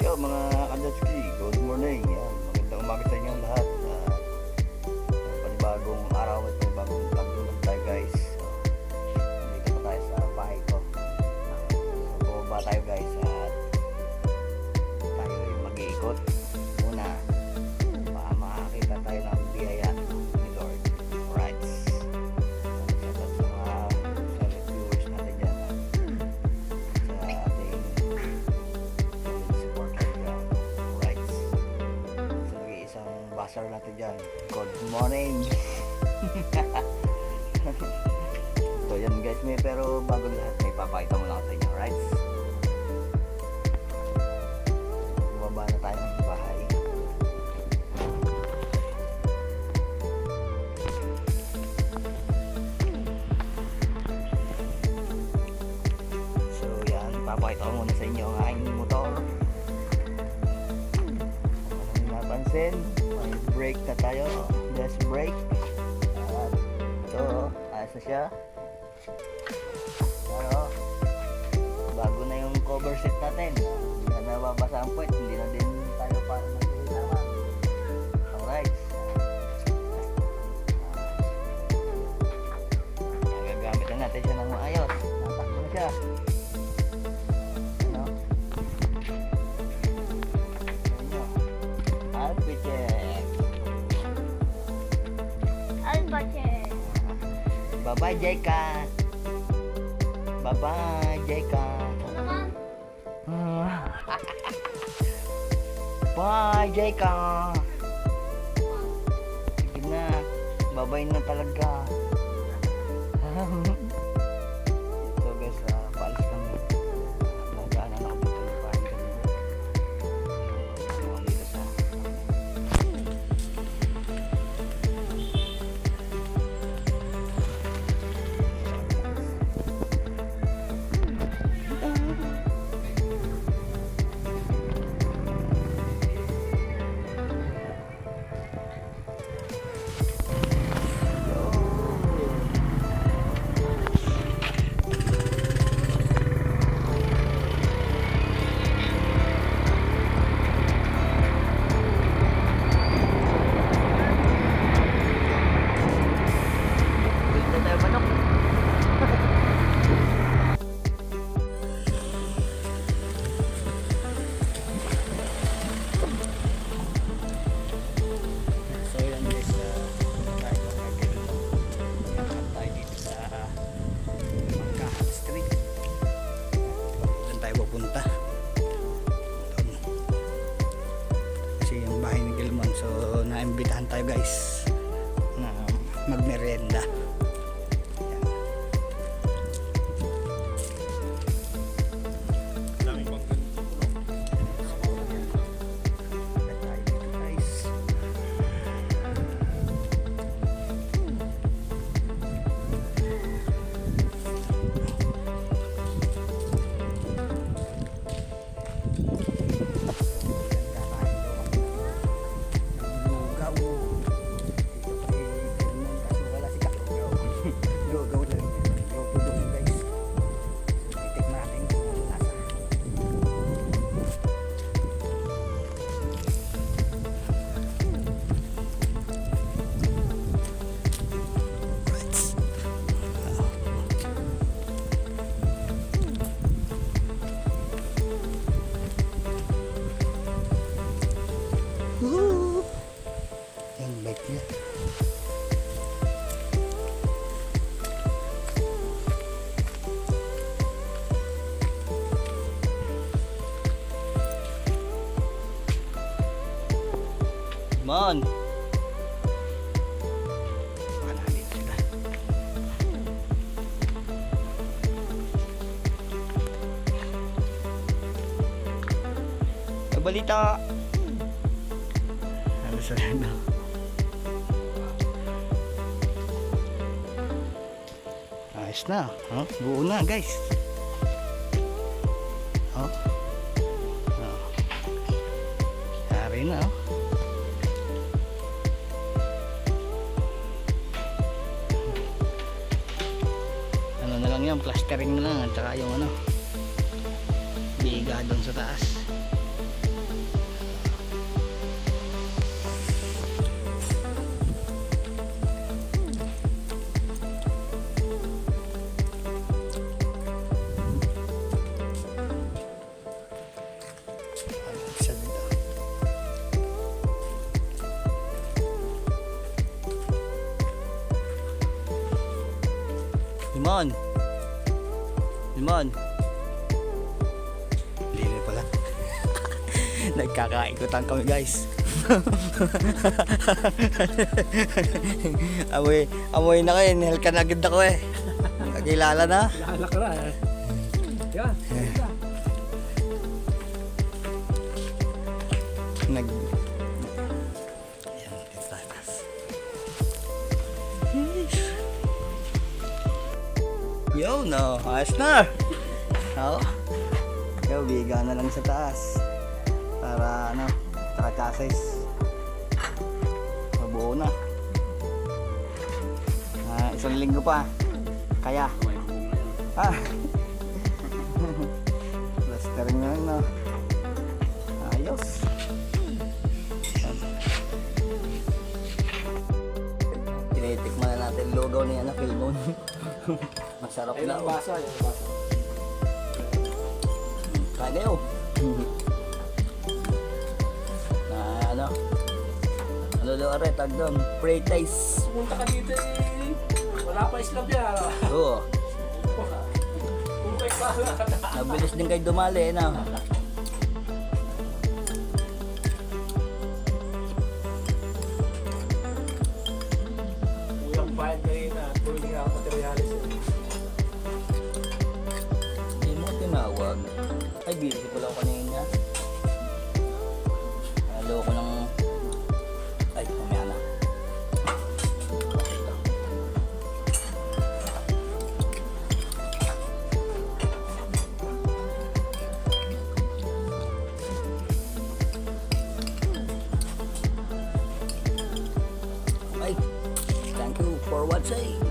Yo mga Kadatski, good morning. Yan, magandang umaga sa inyo lahat. Basar natin dyan. Good morning! so, yan guys. May, pero bago lahat, may papakita mo lang sa inyo. Alright? Bumaba na tayo ng bahay. So, yan. Papakita ko muna sa inyo ang aking motor. Kung napansin, brake na tayo. Just brake. At ito, ayos na siya. Pero, bago na yung cover set natin. Hindi na nababasa ang puwet. Hindi na din tayo para nagkailangan. Alright. Ah, gagamit na natin siya ng maayos. Natakbo na siya. Bye-bye, Jeka. Bye-bye, Jeka. Bye, Jeka. Sige na. Bye-bye na talaga. naimbitahan tayo guys na magmerienda. Come on! Balita! Ano sa ano? Ayos na. Oh, buo na guys. Oh. Oh. Yari na oh. ngayon plastering na lang at saka yung ano biga doon sa taas Come on. Limon! Lili pala. Nagkakaikutan kami guys. amoy, amoy na kayo. Inhale ka na agad ako eh. Kakilala na. Lala ka na eh. Yan. Yo, no. Ayos na. Oo. Yo, biga na lang sa taas. Para ano, trakasis. Mabuo na. Ah, isang linggo pa. Kaya. Ah. Plastering na yun, no. Ayos. Tinitikman na natin lugaw ni ano, Philmon. Masarap Ayun na. ang basa. Ayun basa. Kaya kayo. na ano? Ano daw are, tag doon? Pray taste. Pumunta ka dito eh. Wala pa Islam yan. Oo. Nabilis din kayo dumali, eh, na. Pala ako kanina. Halo ko ng... Ay, mamaya na. Ay, thank you for watching.